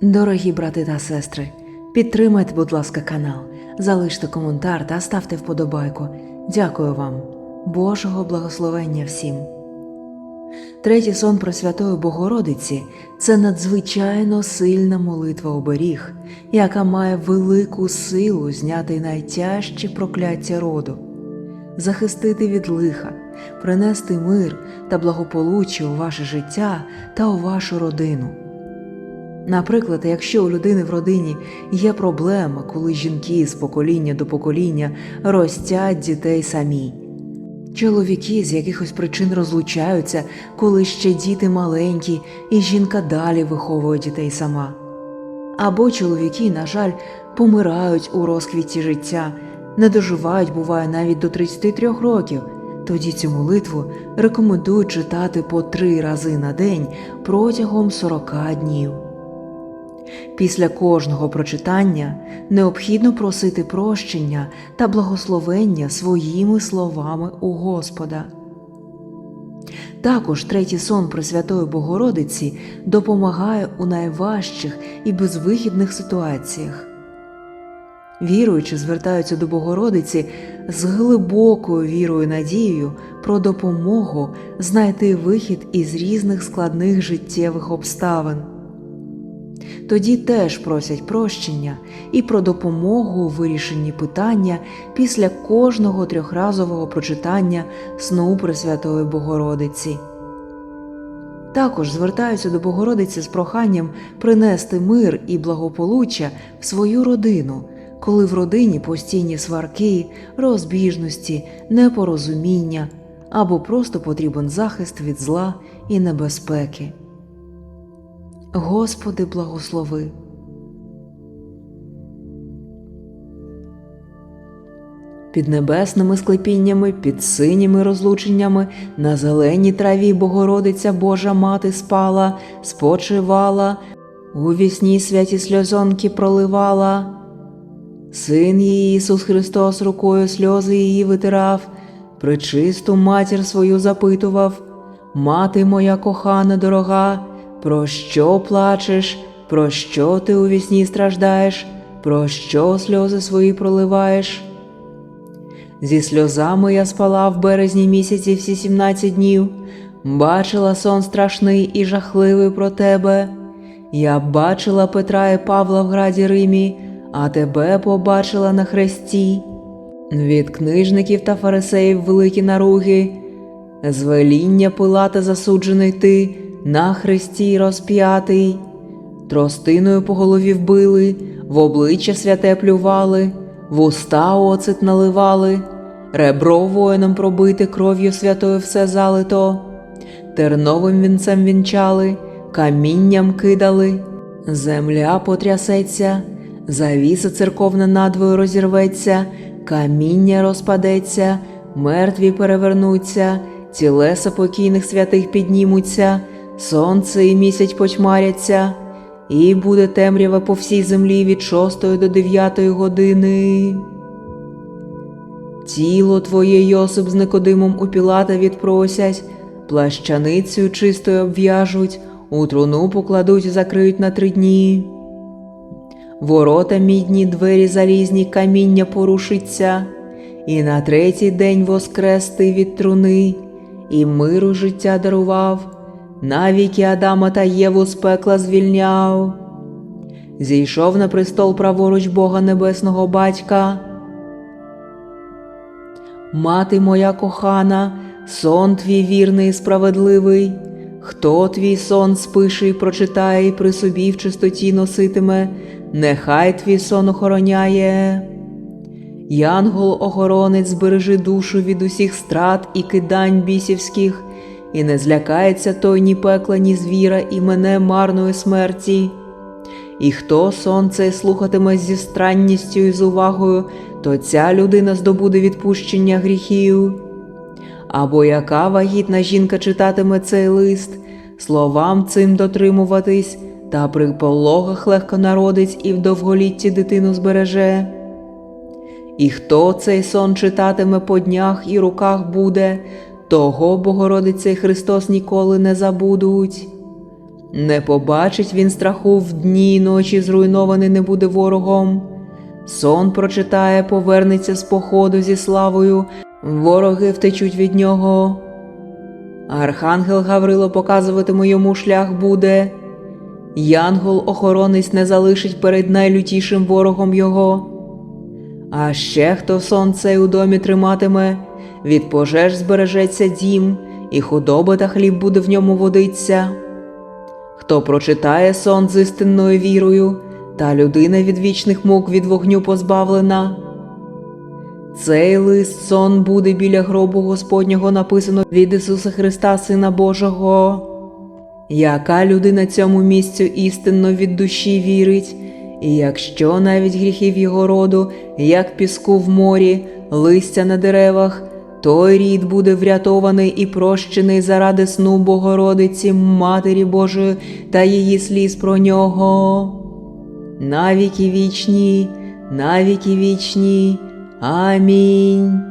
Дорогі брати та сестри, підтримайте, будь ласка, канал, залиште коментар та ставте вподобайку. Дякую вам, Божого благословення всім. Третій сон Пресвятої Богородиці це надзвичайно сильна молитва оберіг, яка має велику силу зняти найтяжчі прокляття роду, захистити від лиха, принести мир та благополуччя у ваше життя та у вашу родину. Наприклад, якщо у людини в родині є проблема, коли жінки з покоління до покоління ростять дітей самі, чоловіки з якихось причин розлучаються, коли ще діти маленькі, і жінка далі виховує дітей сама. Або чоловіки, на жаль, помирають у розквіті життя, не доживають, буває, навіть до 33 років. Тоді цю молитву рекомендують читати по три рази на день протягом 40 днів. Після кожного прочитання необхідно просити прощення та благословення своїми словами у Господа. Також третій сон Пресвятої Богородиці допомагає у найважчих і безвихідних ситуаціях. Віруючи звертаються до Богородиці з глибокою вірою надією про допомогу знайти вихід із різних складних життєвих обставин. Тоді теж просять прощення і про допомогу у вирішенні питання після кожного трьохразового прочитання сну Пресвятої Богородиці. Також звертаються до Богородиці з проханням принести мир і благополуччя в свою родину, коли в родині постійні сварки, розбіжності, непорозуміння або просто потрібен захист від зла і небезпеки. Господи, благослови. Під небесними склепіннями, під синіми розлученнями, на зеленій траві Богородиця Божа мати спала, спочивала, у вісні святі сльозонки проливала. Син її Ісус Христос рукою сльози її витирав, причисту матір свою запитував, Мати моя кохана дорога, про що плачеш, про що ти у вісні страждаєш, про що сльози свої проливаєш? Зі сльозами я спала в березні місяці всі сімнадцять днів, бачила сон страшний і жахливий про тебе. Я бачила Петра і Павла в граді Римі, а тебе побачила на хресті. Від книжників та фарисеїв великі наруги, звеління Пилата засуджений ти, на хресті розп'ятий, тростиною по голові вбили, в обличчя святе плювали, в уста оцет наливали, ребро воїном пробите кров'ю святою все залито, терновим вінцем вінчали, камінням кидали, земля потрясеться, завіса церковна надвою розірветься, каміння розпадеться, мертві перевернуться, тілеса покійних святих піднімуться, сонце і місяць потьмаряться, і буде темрява по всій землі від шостої до дев'ятої години. Тіло твоє, Йосип, з Никодимом у Пілата відпросять, плащаницею чистою обв'яжуть, у труну покладуть і закриють на три дні. Ворота мідні, двері залізні, каміння порушиться, і на третій день воскрес ти від труни, і миру життя дарував, навіки Адама та Єву з пекла звільняв. Зійшов на престол праворуч Бога Небесного Батька. Мати моя кохана, сон твій вірний і справедливий, хто твій сон спише і прочитає, і при собі в чистоті носитиме, нехай твій сон охороняє. Янгол-охоронець збережи душу від усіх страт і кидань бісівських, і не злякається той ні пекла, ні звіра, і мене марної смерті. І хто сон цей слухатиме зі странністю і з увагою, то ця людина здобуде відпущення гріхів. Або яка вагітна жінка читатиме цей лист, словам цим дотримуватись, та при пологах легко народить і в довголітті дитину збереже. І хто цей сон читатиме по днях і руках буде, того Богородиця і Христос ніколи не забудуть. Не побачить він страху в дні й ночі, зруйнований не буде ворогом. Сон прочитає, повернеться з походу зі славою, вороги втечуть від нього. Архангел Гаврило показуватиме йому шлях буде. Янгол охоронець не залишить перед найлютішим ворогом його. А ще хто сон цей у домі триматиме, від пожеж збережеться дім, і худоба та хліб буде в ньому водиться. Хто прочитає сон з істинною вірою, та людина від вічних мук від вогню позбавлена. Цей лист сон буде біля гробу Господнього написано від Ісуса Христа, Сина Божого. Яка людина цьому місцю істинно від душі вірить, і якщо навіть гріхів його роду, як піску в морі, листя на деревах, той рід буде врятований і прощений заради сну Богородиці, Матері Божої та її сліз про нього. Навіки вічні, навіки вічні. Амінь.